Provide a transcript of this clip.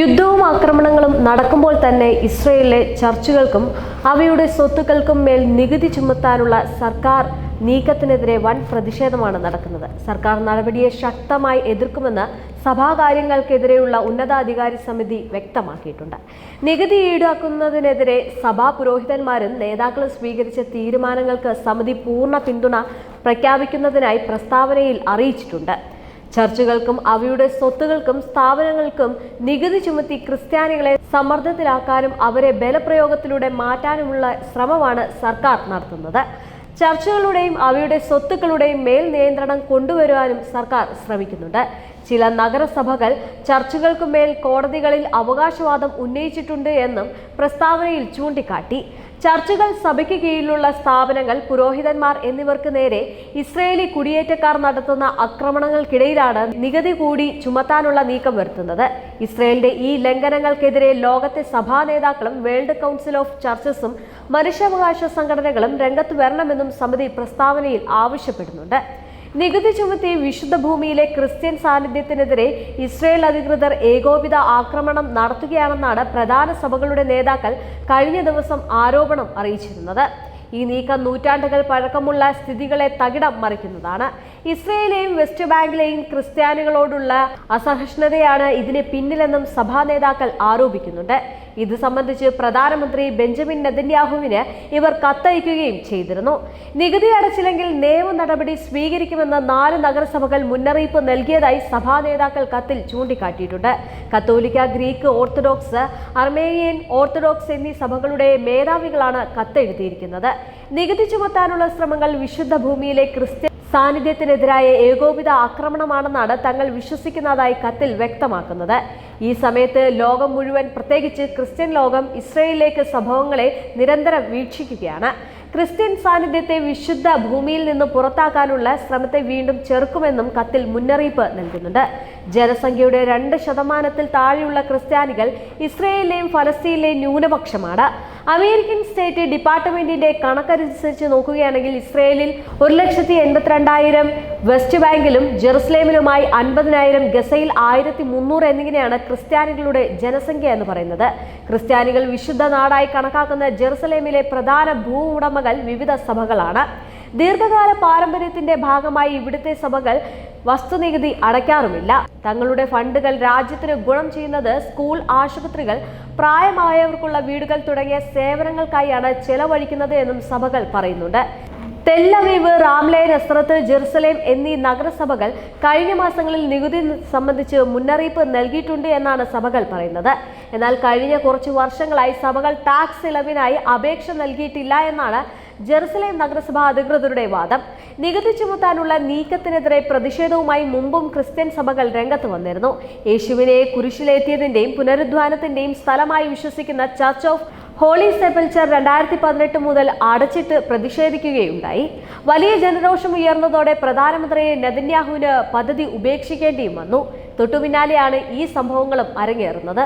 യുദ്ധവും ആക്രമണങ്ങളും നടക്കുമ്പോൾ തന്നെ ഇസ്രയേലിലെ ചർച്ചുകൾക്കും അവയുടെ സ്വത്തുക്കൾക്കും മേൽ നികുതി ചുമത്താനുള്ള സർക്കാർ നീക്കത്തിനെതിരെ വൻ പ്രതിഷേധമാണ് നടക്കുന്നത്. സർക്കാർ നടപടിയെ ശക്തമായി എതിർക്കുമെന്ന് സഭാകാര്യങ്ങൾക്കെതിരെയുള്ള ഉന്നതാധികാരി സമിതി വ്യക്തമാക്കിയിട്ടുണ്ട്. നികുതി ഈടാക്കുന്നതിനെതിരെ സഭാ പുരോഹിതന്മാരും നേതാക്കളും സ്വീകരിച്ച തീരുമാനങ്ങൾക്ക് സമിതി പൂർണ പിന്തുണ പ്രഖ്യാപിക്കുന്നതിനായി പ്രസ്താവനയിൽ അറിയിച്ചിട്ടുണ്ട്. ചർച്ചുകൾക്കും അവയുടെ സ്വത്തുകൾക്കും സ്ഥാപനങ്ങൾക്കും നികുതി ചുമത്തി ക്രിസ്ത്യാനികളെ സമ്മർദ്ദത്തിലാക്കാനും അവരെ ബലപ്രയോഗത്തിലൂടെ മാറ്റാനുമുള്ള ശ്രമമാണ് സർക്കാർ നടത്തുന്നത്. ചർച്ചുകളുടെയും അവയുടെ സ്വത്തുക്കളുടെയും മേൽ നിയന്ത്രണം കൊണ്ടുവരുവാനും സർക്കാർ ശ്രമിക്കുന്നുണ്ട്. ചില നഗരസഭകൾ ചർച്ചുകൾക്കുമേൽ കോടതികളിൽ അവകാശവാദം ഉന്നയിച്ചിട്ടുണ്ട് എന്നും പ്രസ്താവനയിൽ ചൂണ്ടിക്കാട്ടി. ചർച്ചുകൾ സഭയ്ക്ക് കീഴിലുള്ള സ്ഥാപനങ്ങൾ പുരോഹിതന്മാർ എന്നിവർക്ക് നേരെ ഇസ്രയേലി കുടിയേറ്റക്കാർ നടത്തുന്ന ആക്രമണങ്ങൾക്കിടയിലാണ് നികുതി കൂടി ചുമത്താനുള്ള നീക്കം വരുത്തുന്നത്. ഇസ്രയേലിന്റെ ഈ ലംഘനങ്ങൾക്കെതിരെ ലോകത്തെ സഭാ നേതാക്കളും വേൾഡ് കൗൺസിൽ ഓഫ് ചർച്ചസും മനുഷ്യാവകാശ സംഘടനകളും രംഗത്ത് വരണമെന്നും സമിതി പ്രസ്താവനയിൽ ആവശ്യപ്പെടുന്നുണ്ട്. നികുതി ചുമത്തി വിശുദ്ധ ഭൂമിയിലെ ക്രിസ്ത്യൻ സാന്നിധ്യത്തിനെതിരെ ഇസ്രയേൽ അധികൃതർ ഏകോപിത ആക്രമണം നടത്തുകയാണെന്നാണ് പ്രധാന സഭകളുടെ നേതാക്കൾ കഴിഞ്ഞ ദിവസം ആരോപണം അറിയിച്ചിരുന്നത്. ഈ നീക്കം നൂറ്റാണ്ടുകൾ പഴക്കമുള്ള സ്ഥിതികളെ തകിടം മറിക്കുന്നതാണ്. ഇസ്രയേലെയും വെസ്റ്റ് ബാങ്കിലെയും ക്രിസ്ത്യാനികളോടുള്ള അസഹിഷ്ണുതയാണ് ഇതിന് പിന്നിലെന്നും സഭാ നേതാക്കൾ ആരോപിക്കുന്നുണ്ട്. ഇത് സംബന്ധിച്ച് പ്രധാനമന്ത്രി ബെഞ്ചമിൻ നെതന്യാഹുവിന് ഇവർ കത്തയക്കുകയും ചെയ്തിരുന്നു. നികുതി അടച്ചില്ലെങ്കിൽ നിയമ നടപടി സ്വീകരിക്കുമെന്ന് നാല് നഗരസഭകൾ മുന്നറിയിപ്പ് നൽകിയതായി സഭാ നേതാക്കൾ കത്തിൽ ചൂണ്ടിക്കാട്ടിയിട്ടുണ്ട്. കത്തോലിക്ക ഗ്രീക്ക് ഓർത്തഡോക്സ് അർമേനിയൻ ഓർത്തഡോക്സ് എന്നീ സഭകളുടെ മേധാവികളാണ് കത്തെഴുതിയിരിക്കുന്നത്. നികുതി ചുമത്താനുള്ള ശ്രമങ്ങൾ വിശുദ്ധ ഭൂമിയിലെ ക്രിസ്ത്യൻ സാന്നിധ്യത്തിനെതിരായ ഏകോപിത ആക്രമണമാണെന്നാണ് തങ്ങൾ വിശ്വസിക്കുന്നതായി കത്തിൽ വ്യക്തമാക്കുന്നത്. ഈ സമയത്ത് ലോകം മുഴുവൻ പ്രത്യേകിച്ച് ക്രിസ്ത്യൻ ലോകം ഇസ്രയേലിലേക്ക് സംഭവങ്ങളെ നിരന്തരം വീക്ഷിക്കുകയാണ്. ക്രിസ്ത്യൻ സാന്നിധ്യത്തെ വിശുദ്ധ ഭൂമിയിൽ നിന്ന് പുറത്താക്കാനുള്ള ശ്രമത്തെ വീണ്ടും ചെറുക്കുമെന്നും കത്തിൽ മുന്നറിയിപ്പ് നൽകുന്നുണ്ട്. ജനസംഖ്യയുടെ രണ്ട് ശതമാനത്തിൽ താഴെയുള്ള ക്രിസ്ത്യാനികൾ ഇസ്രയേലിലെയും ഫലസ്തീനിലെയും ന്യൂനപക്ഷമാണ്. അമേരിക്കൻ സ്റ്റേറ്റ് ഡിപ്പാർട്ട്മെന്റിന്റെ കണക്കനുസരിച്ച് നോക്കുകയാണെങ്കിൽ ഇസ്രയേലിൽ ഒരു ലക്ഷത്തി എൺപത്തിരണ്ടായിരം വെസ്റ്റ് ബാങ്കിലും ജെറുസലേമിലുമായി അൻപതിനായിരം ഗസയിൽ ആയിരത്തി മുന്നൂറ് എന്നിങ്ങനെയാണ് ക്രിസ്ത്യാനികളുടെ ജനസംഖ്യ എന്ന് പറയുന്നത്. ക്രിസ്ത്യാനികൾ വിശുദ്ധ നാടായി കണക്കാക്കുന്ന ജെറുസലേമിലെ പ്രധാന ഭൂ ഉടമകൾ വിവിധ സഭകളാണ്. ദീർഘകാല പാരമ്പര്യത്തിന്റെ ഭാഗമായി ഇവിടുത്തെ സഭകൾ വസ്തുനികുതി അടയ്ക്കാറുമില്ല. തങ്ങളുടെ ഫണ്ടുകൾ രാജ്യത്തിന് ഗുണം ചെയ്യുന്നത് സ്കൂൾ ആശുപത്രികൾ പ്രായമായവർക്കുള്ള വീടുകൾ തുടങ്ങിയ സേവനങ്ങൾക്കായാണ് ചെലവഴിക്കുന്നത് എന്നും സഭകൾ പറയുന്നുണ്ട്. തെല്ലവീവ് റാംലൈൻ നസ്രത്ത് ജെറുസലേം എന്നീ നഗരസഭകൾ കഴിഞ്ഞ മാസങ്ങളിൽ നികുതി സംബന്ധിച്ച് മുന്നറിയിപ്പ് നൽകിയിട്ടുണ്ട് എന്നാണ് സഭകൾ പറയുന്നത്. എന്നാൽ കഴിഞ്ഞ കുറച്ച് വർഷങ്ങളായി സഭകൾ ടാക്സ് ഇളവിനായി അപേക്ഷ നൽകിയിട്ടില്ല എന്നാണ് ജെറുസലേം നഗരസഭ അധികൃതരുടെ വാദം. നികുതി ചുമത്താനുള്ള നീക്കത്തിനെതിരെ പ്രതിഷേധവുമായി മുമ്പും ക്രിസ്ത്യൻ സഭകൾ രംഗത്ത് വന്നിരുന്നു. യേശുവിനെ കുരിശിലേറ്റിയതിന്റെയും പുനരുദ്ധാനത്തിന്റെയും സ്ഥലമായി വിശ്വസിക്കുന്ന ചർച്ച് ഓഫ് ഹോളി സെപ്പൽച്ചർ രണ്ടായിരത്തി പതിനെട്ട് മുതൽ അടച്ചിട്ട് പ്രതിഷേധിക്കുകയുണ്ടായി. വലിയ ജനരോഷം ഉയർന്നതോടെ പ്രധാനമന്ത്രി നെതന്യാഹുവിന് പദ്ധതി ഉപേക്ഷിക്കേണ്ടിയും വന്നു. തൊട്ടുപിന്നാലെയാണ് ഈ സംഭവങ്ങളും അരങ്ങേറുന്നത്.